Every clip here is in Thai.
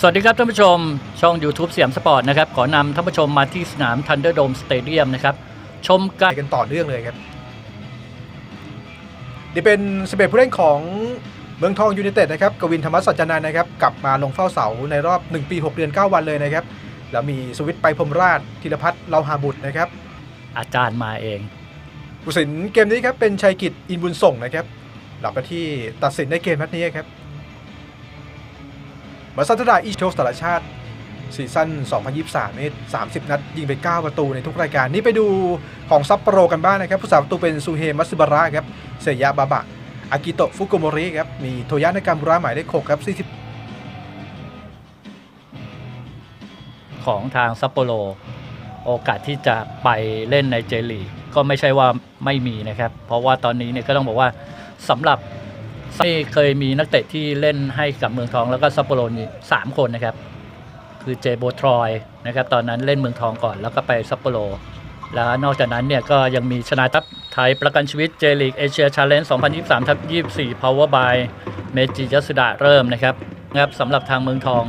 สวัสดีครับท่านผู้ชม ช่อง YouTube เสียมสปอร์ตนะครับ ขอนำท่านผู้ชมมาที่สนาม Thunderdome Stadium นะครับ ชมการไปกันต่อเนื่องเลยครับนี่เป็นสเปผู้เล่นของเมืองทองยูไนเต็ดนะครับ กวินธรรมสัจจานันท์นะครับ กลับมาลงเฝ้าเสาในรอบ 1 ปี 6 เดือน 9 วันเลยนะครับ แล้วมีสวิตไปพรหมราชธีรพัฒน์เลาหาบุตรนะครับ อาจารย์มาเองผู้สินเกมนี้ครับเป็นชัยกิจอินบุญส่งนะครับเราไปที่ตัดสินในเกมนัดนี้ครับ มาซัตดาอีโชสตาร์ชาติซีซั่น 2023 นี่30 นัด ยิงไป 9 ประตูในทุกรายการ นี่ไปดูของซัปโปโรกันบ้างนะครับ ผู้สาประตูเป็นซูเฮมัสึบาระครับ เซยะบาบะ อากิโตะฟุกุโมริครับ มีโทยะนากามุระหมายเลข6ครับ 40 ของทางซัปโปโร โอกาสที่จะไปเล่นในเจลีก็ไม่ใช่ว่าไม่มีนะครับ เพราะว่าตอนนี้เนี่ยก็ต้องบอกว่าสำหรับ ไม่เคยมีนักเตะที่เล่นให้กับเมืองทองแล้วก็ซัปโปโรนี่สามคนนะครับ คือเจโบทรอยนะครับตอนนั้นเล่นเมืองทองก่อนแล้วก็ไปซัปโปโรแล้วนอกจากนั้นเนี่ยก็ยังมีชนะทัพไทยประกันชีวิตเจลิกเอเชียชาเลนจ์2023ทับ24 Power by เมจิยัสดาเริ่มนะครับนะครับสำหรับทางเมืองทอง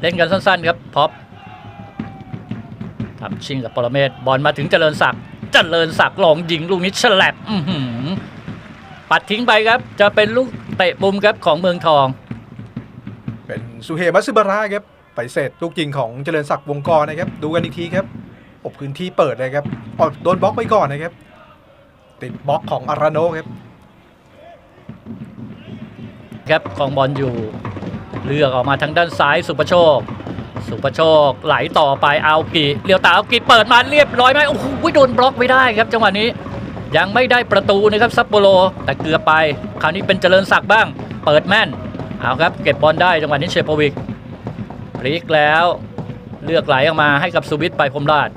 เล่นกันสั้นๆครับพ็อปทำชิงกับปรเมศบอลมาถึงเจริญศักดิ์เจริญศักดิ์ลองยิงลูกนี้ฉลับ ปัดทิ้งไปครับ จะเป็นลูกเตะมุมครับของเมืองทอง เป็นซูเฮมัตสึบาระครับไปเสร็จลูกยิงของเจริญศักดิ์วงกรนะครับ ดูกันอีกทีครับอบพื้นที่เปิดเลยครับออกโดนบล็อกไปก่อนนะครับ ติดบล็อกของอาราโนะครับครับของบอลอยู่เลือกออกมาทางด้านซ้ายสุประโชค สุประโชคไหลต่อไปเอากีเลี้ยวตาเอากีเปิดมาเรียบร้อยไหมโอ้โหโดนบล็อกไม่ได้ครับจังหวะนี้ ยังไม่ได้ประตูนะครับซัปโปโรแต่เกือบไป คราวนี้เป็นเจริญศักดิ์บ้าง เปิดแม่น เอาครับ เก็บบอลได้จังหวะนี้เชโปวิกพลิกแล้ว เลือกไหลออกมาให้กับสุวิทไปพรมราช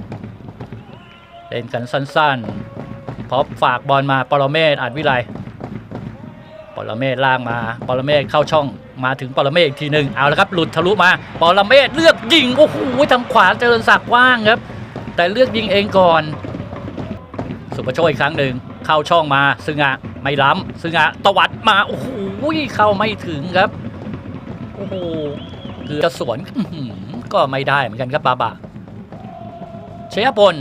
เล่นกันสั้นๆพอฝากบอลมาปรเมศอาจวิไลปรเมศล่างมาปรเมศเข้าช่องมาถึงปรเมศอีกทีหนึ่งเอาละครับหลุดทะลุมาปรเมศเลือกยิงโอ้โหทางขวาเจริญศักดิ์ว่างครับ แต่เลือกยิงเองก่อน สุประโชคอีกครั้งหนึ่งเข้าช่องมาซึ่งอะไม่ล้ำซึ่งอะตวัดมาโอ้โหเข้าไม่ถึงครับโอ้โหคือจะสวนก็ไม่ได้เหมือนกันครับบาบาเชยพล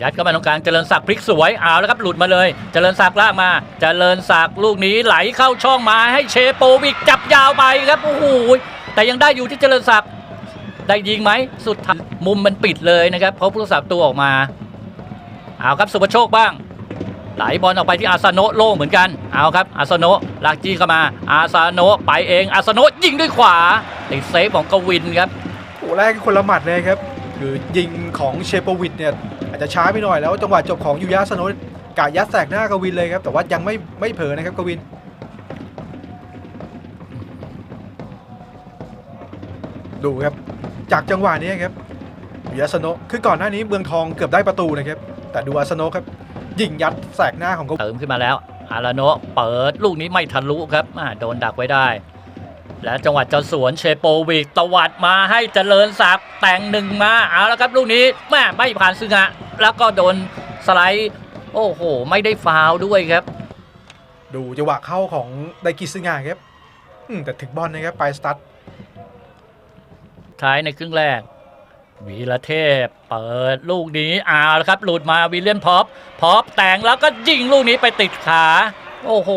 ยัดเข้ามาตรงกลางเจริญศักดิ์พลิกสวยเอาแล้วครับหลุดมาเลย เจริญศักดิ์ลากมา เจริญศักดิ์ลูกนี้ไหลเข้าช่องมาให้เชโปวิกจับยาวไปครับโอ้โหแต่ยังได้อยู่ที่เจริญศักดิ์ได้ยิงไหมสุดท้ายมุมมันปิดเลยนะครับเพราะผู้รักษาตัวออกมา เอาครับสุภโชคบ้าง ไหลบอลออกไปที่อาซาโนะโล่งเหมือนกันเอาครับอาซาโนะลากจี้เข้ามาอาซาโนะไปเองอาซาโนะยิงด้วยขวาติดเซฟของกวินครับโอ้แรกคนละหมัดเลยครับคือยิงของเชปวิดเนี่ยอาจจะช้าไปหน่อยแล้วจังหวะจบของยูยาสโนกายัดแสกหน้ากวินเลยครับ แต่ว่ายังไม่ไม่เผลอนะครับกวินดูครับ จากจังหวะนี้ครับยูยาสโนคือก่อนหน้านี้เมืองทองเกือบได้ประตูนะครับ แต่ดูอาสโนะครับ ยิงยัดแสกหน้าของกวินเติมขึ้นมาแล้ว อาราโนะเปิดลูกนี้ไม่ทะลุครับอ่าโดนดักไว้ได้ และจังหวัดจะสวนเชโปวิกตวัดมาให้เจริญศักดิ์แต่งหนึ่งมาเอาแล้วครับลูกนี้แม่ไม่ผ่านซึงะแล้วก็โดนสไลด์โอ้โห ไม่ได้ฟาวล์ด้วยครับ ดูจังหวะเข้าของไดกิซึงะครับอืมแต่ถึงบอลนะครับไปสตัดท้ายในครึ่งแรก วีระเทพเปิดลูกนี้เอาแล้วครับ หลุดมาวิลเลียมพอปพอปแต่งแล้วก็ยิงลูกนี้ไปติดขา โอ้โห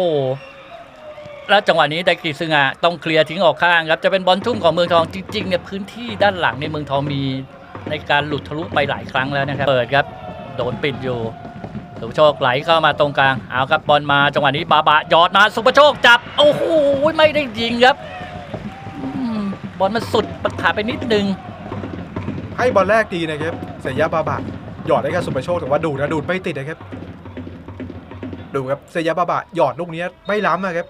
แล้วจังหวะนี้ไดกิซึงะต้องเคลียร์ทิ้งออกข้างครับจะเป็นบอลทุ่มของเมืองทองจริงๆเนี่ยพื้นที่ด้านหลังในเมืองทองมีในการหลุดทะลุไปหลายครั้งแล้วนะครับ เปิดครับ โดนปิดอยู่สุภโชคไหลเข้ามาตรงกลาง เอาครับบอลมาจังหวะนี้บาบะยอดมาสุภโชคจับ โอ้โหไม่ได้ยิงครับอบอลมันสุดปัดขาไปนิดนึง ให้บอลแรกดีนะครับเสียยะบาบะหยอดให้กับสุปโชคแต่ว่าดูดนะดูดไม่ติดนะครับดูครับเสียยะบาบะหยอดลูกนี้ไม่ล้ำนะครับ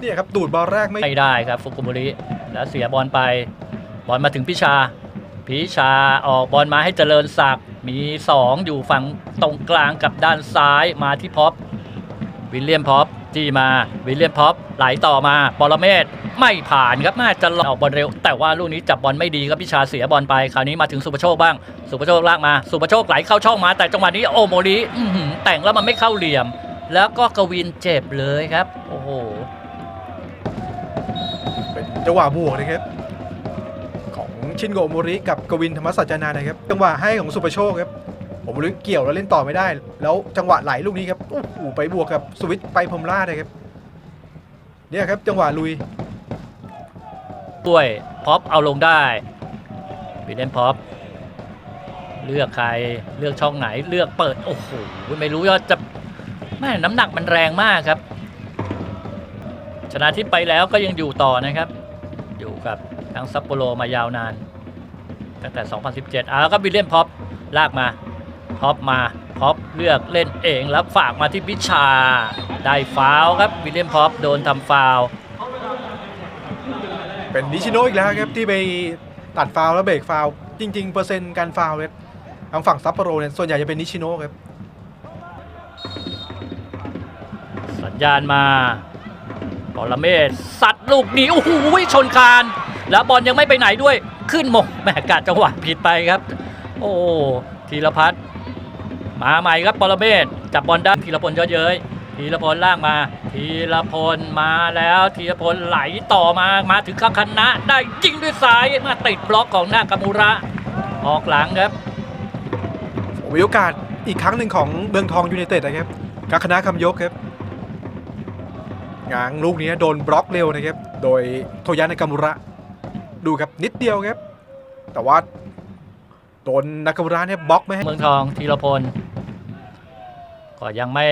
เนี่ยครับดูดบอลแรกไม่ไม่ได้ครับฟุกุโมริแล้วเสียบอลไปบอลมาถึงพิชา พิชาออกบอลมาให้เจริญศักดิ์มี 2 อยู่ฝั่งตรงกลางกับด้านซ้ายมาที่พ็อปวิลเลียมพ็อป จี้มาวิลเลียมพ็อปไหลต่อมาปรเมศไม่ผ่านครับน่าจะออกบอลเร็ว แต่ว่าลูกนี้จับบอลไม่ดีครับพิชาเสียบอลไป คราวนี้มาถึงสุปโชคบ้าง สุปโชคลากมา สุปโชคไหลเข้าช่องมา แต่จังหวะนี้โอโมริแต่งแล้วมันไม่เข้าเหลี่ยม แล้วก็กวินเจ็บเลยครับ โอ้โห เป็นจังหวะบวกนะครับ ของชินโกโมริกับกวินธรรมสัจจานานะครับ จังหวะให้ของสุปโชคครับ โอโมริเกี่ยวแล้วเล่นต่อไม่ได้ แล้วจังหวะไหลลูกนี้ครับโอ้โหไปบวกกับสวิตไปพรมล่าเลยครับเนี่ยครับจังหวะลุยด้วยพอปเอาลงได้วิลเลนพอปเลือกใครเลือกช่องไหนเลือกเปิดโอ้โหไม่รู้ว่าจะแม่น้ำหนักมันแรงมากครับ ชนะที่ไปแล้วก็ยังอยู่ต่อนะครับ อยู่กับทั้งซัปโปโรมายาวนานตั้งแต่ 2017อะแล้วก็วิลเลียนพอปลากมา พ็อปมาพ็อปเลือกเล่นเองแล้วฝากมาที่พิชา ได้ฟาวล์ครับวิลเลียนพ็อปโดนทำฟาวล์เป็นนิชิโนะอีกแล้วครับที่ไปตัดฟาวล์แล้วเบรกฟาวล์จริง ๆ เปอร์เซ็นต์การฟาวล์เนี่ยทางฝั่งซัปโปโรเนี่ยส่วนใหญ่จะเป็นนิชิโนะครับ สัญญาณมาปรเมศสัตว์ลูกนี้โอ้โหชนคาน แล้วบอลยังไม่ไปไหนด้วยขึ้นมงแหมกาดจังหวะผิดไปครับ โอ้ธีรพัฒน์ มาใหม่ครับปรเมศจับบอลได้ธีรพลเยอะเย้ยธีรพลล่างมาธีรพลมาแล้วธีรพลไหลต่อมามาถึงข้างคณะได้ยิงด้วยซ้ายมาติดบล็อกของนากามูระ ออกหลังครับมีโอกาสอีกครั้งหนึ่งของเมืองทองยูไนเต็ดนะครับกัคณะคำยกครับงางลูกนี้โดนบล็อกเร็วนะครับ โดยโทยะนากามุระ ดูครับนิดเดียวครับ แต่ว่าโดนนากามุระเนี่ยบล็อกไม่ให้เมืองทองธีรพล ก็ยังไม่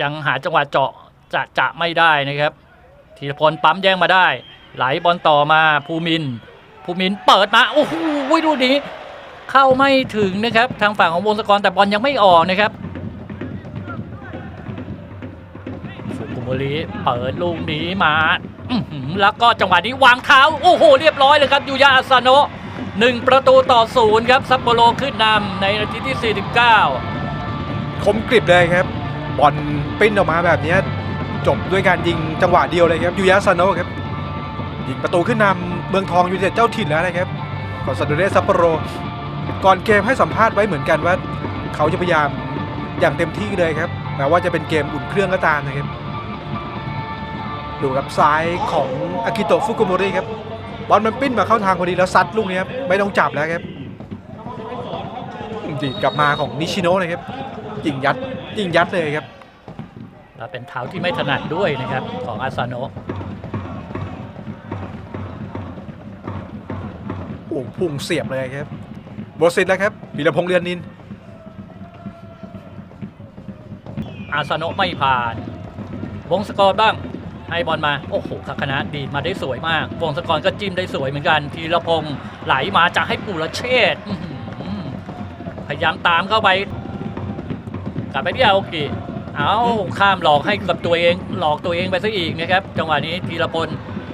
ยังหาจังหวะเจาะจะจะไม่ได้นะครับธีรพลปั๊มแย่งมาได้ ไหลบอลต่อมาภูมินภูมินเปิดมาโอ้โหลูกนี้เข้าไม่ถึงนะครับทางฝั่งของวงศกรแต่บอลยังไม่ออกนะครับฟุกุโมริเปิดลูกนี้มาแล้วก็จังหวะนี้วางเท้าโอ้โหเรียบร้อยเลยครับยูยาอาซาโนะหนึ่งประตูต่อศูนย์ครับซัปโปโรขึ้นนำในนาทีที่ 49 คมกริบเลยครับ บอลปิ้นออกมาแบบนี้จบด้วยการยิงจังหวะเดียวเลยครับยูยาซาโนะครับยิงประตูขึ้นนำเมืองทองยูไนเต็ดเจ้าถิ่นแล้วนะครับก่อนซาโดเรซัปโปโร ก่อนเกมให้สัมภาษณ์ไว้เหมือนกันว่า เขาจะพยายามอย่างเต็มที่เลยครับแม้ว่าจะเป็นเกมอุ่นเครื่องก็ตามนะครับดูครับซ้ายของอากิโตะฟุกุโมริครับบอลมันปิ้นมาเข้าทางพอดีแล้วซัดลูกนี้ครับไม่ต้องจับแล้วครับดีกลับมาของนิชิโนะนะครับ ยิงยัดยิงยัดเลยครับและเป็นเท้าที่ไม่ถนัดด้วยนะครับของอาซาโนะโอ้โหพุ่งเสียบเลยครับโบสิตแล้วครับบีระพงษ์เรือนนิน อาซาโนะไม่ผ่าน วงศกรบ้างให้บอลมา โอ้โหคักคณะดีดมาได้สวยมาก วงศกรก็จิ้มได้สวยเหมือนกัน ทีละพงษ์ไหลมาจะให้ปุรเชษฐ์อื้อหือพยายามตามเข้าไป กลับไปที่อาโอกิเอาข้ามหลอกให้กับตัวเองหลอกตัวเองไปซะอีกนะครับ จังหวะนี้ทีละพล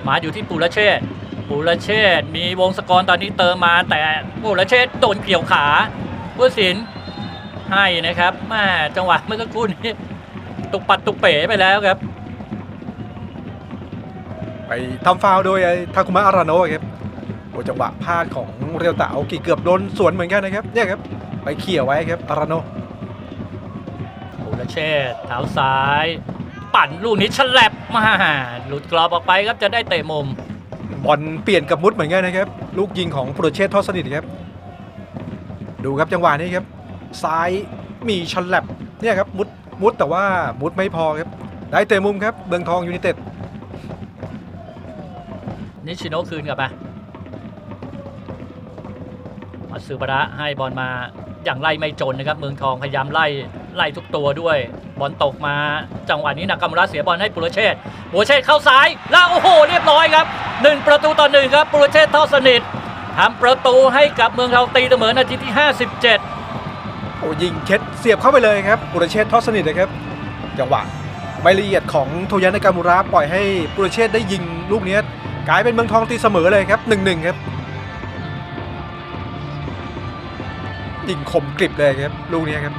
มาอยู่ที่ปุรเชษ์ปุรเชษ์มีวงศกรตอนนี้เติมมาแต่ปุรเชษ์โดนเกี่ยวขาผู้สินให้นะครับแม่จังหวะเมื่อสักครู่นี้ตุกปัดตุกเป๋ไปแล้วครับ ไปทำฟาวโดยทาคุมะอาราโนะครับโอ้จังหวะพลาดของเรียวตาโอกิเกือบโดนสวนเหมือนกันนะครับเนี่ยครับไปเขี่ยไว้ครับอาราโน เชษฐ์เท้าซ้าย ปั่นลูกนี้ฉลับมาหลุดกรอบออกไปครับจะได้เตะมุม บอลเปลี่ยนกับมุดเหมือนกันนะครับ ลูกยิงของโปรเชษทอดสนิทครับ ดูครับจังหวะนี้ครับ ซ้ายมีชนแลบเนี่ยครับมุดมุดแต่ว่ามุดไม่พอครับ ได้เตะมุมครับเมืองทองยูไนเต็ดนิชิโนะคืนกลับมามาซูบาระให้บอลมาอย่างไล่ไม่จนนะครับ เมืองทองพยายามไล่ ไล่ทุกตัวด้วย บอลตกมาจังหวะนี้นากามุระเสียบอลให้ปุโรเชษปุโรเชษเข้าซ้าย แล้วโอ้โห เรียบร้อยครับหนึ่งประตูต่อหนึ่งครับปุโรเชษเท่าสนิททำประตูให้กับเมืองทองตีเสมอนาทีที่ 57 โอ้ยิงเช็ดเสียบเข้าไปเลยครับโปรเชษทอดสนิทนะครับ จังหวะไม่ละเอียดของโทยะนากามูระปล่อยให้โปรเชษได้ยิงลูกนี้กลายเป็นเมืองทองตีเสมอเลยครับหนึ่งหนึ่งครับยิงคมกริบเลยครับ ลูกนี้ครับ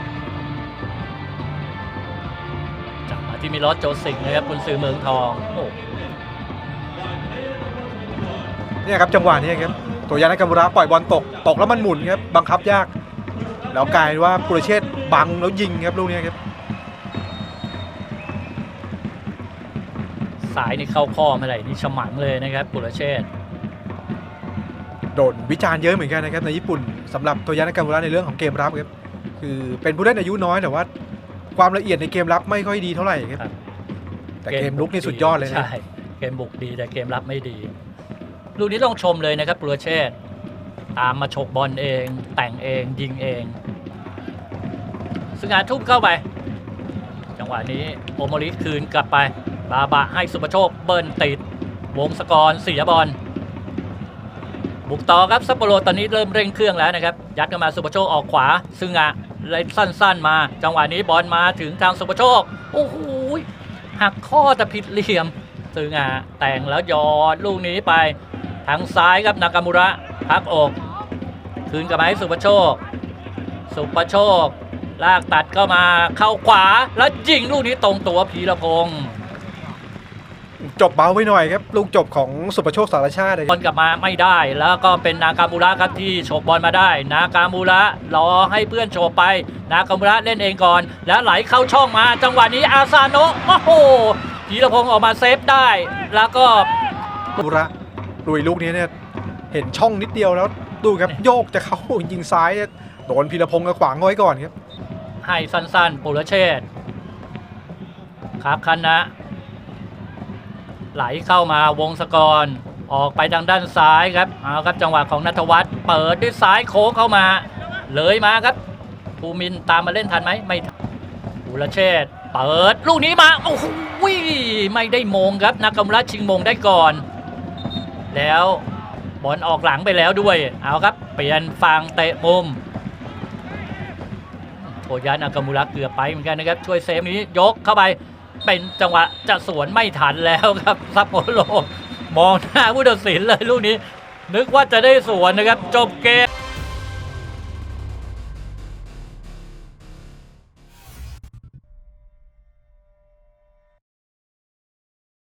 จับมาที่มิลอสโจสิงห์นะครับคุณซื้อเมืองทองโอ้เนี่ยครับจังหวะนี้ครับตัวยานากามุระปล่อยบอลตกตกแล้วมันหมุนครับบังคับยาก แล้วกลายว่าปุรเชษฐ์บังแล้วยิงครับลูกนี้ครับสายนี่เข้าข้อเมื่อไหร่นี่ฉมังเลยนะครับปุโรเชษฐ์โโดนวิจารณ์เยอะเหมือนกันนะครับในญี่ปุ่นสำหรับโทยานากามูระในเรื่องของเกมรับครับคือเป็นผู้เล่นอายุน้อยแต่ว่า ความละเอียดในเกมรับไม่ค่อยดีเท่าไหร่ครับครับ แต่เกมลุกนี่สุดยอดเลยนะ ใช่ เกมบุกดีแต่เกมรับไม่ดี ลูกนี้ต้องชมเลยนะครับปุโรเชษฐ์ตามมาฉกบอลเอง แต่งเองยิงเอง สงานทุ่มเข้าไป จังหวะนี้โอโมริคืนกลับไป บาบะให้สุปโชคเบิ้ลติด วงสกรเสียบอลบุกต่อครับซัปโปโรตอนนี้เริ่มเร่งเครื่องแล้วนะครับ ยัดกันมาสุปโชคออกขวาซึ่งอะ ไล่สั้นๆมา จังหวะนี้บอลมาถึงทางสุปโชค โอ้โหหักข้อแต่ผิดเหลี่ยมซึ่งอะแต่งแล้วยอดลูกนี้ไป ทางซ้ายครับนากามุระพักอกคืนกับไม้สุปโชค สุปโชค ลากตัดเข้ามาเข้าขวาแล้วยิงลูกนี้ตรงตัวพีระพงศ์ จบเบาไปหน่อยครับ ลูกจบของสุประโชคสารชาติเลยบอลกลับมาไม่ได้ แล้วก็เป็นนากามูระครับที่โฉบบอลมาได้ นากามูระรอให้เพื่อนโฉบไป นากามูระเล่นเองก่อน แล้วไหลเข้าช่องมา จังหวะนี้อาซาโนะโอ้โหพีรพงศ์ออกมาเซฟได้ แล้วก็บุระลุยลูกนี้เนี่ยเห็นช่องนิดเดียวแล้วดูครับโยกจะเข้ายิงซ้ายเนี่ยโดนพีรพงศ์กระขวางเอาไว้ก่อนครับให้สั้นๆปุรเชษฐ์ครับคณะ ไหลเข้ามาวงศกรออกไปทางด้านซ้ายครับเอาครับจังหวะของนัทวัฒน์เปิดด้วยซ้ายโค้งเข้ามา เลยมาครับภูมินตามมาเล่นทันไหมไม่ทันปุรเชษเปิดลูกนี้มาโอ้โหไม่ได้มงครับนากำรัชิงมงได้ก่อน แล้วบอลออกหลังไปแล้วด้วย เอาครับ เปลี่ยนฝั่งเตะมุมโทยานากามูระเกือบไปเหมือนกันนะครับ ช่วยเซฟนี้ยกเข้าไป เป็นจังหวะจะสวนไม่ทันแล้วครับซัปโปโรมองหน้าผู้ตัดสินเลยลูกนี้ นึกว่าจะได้สวนนะครับ จบเกม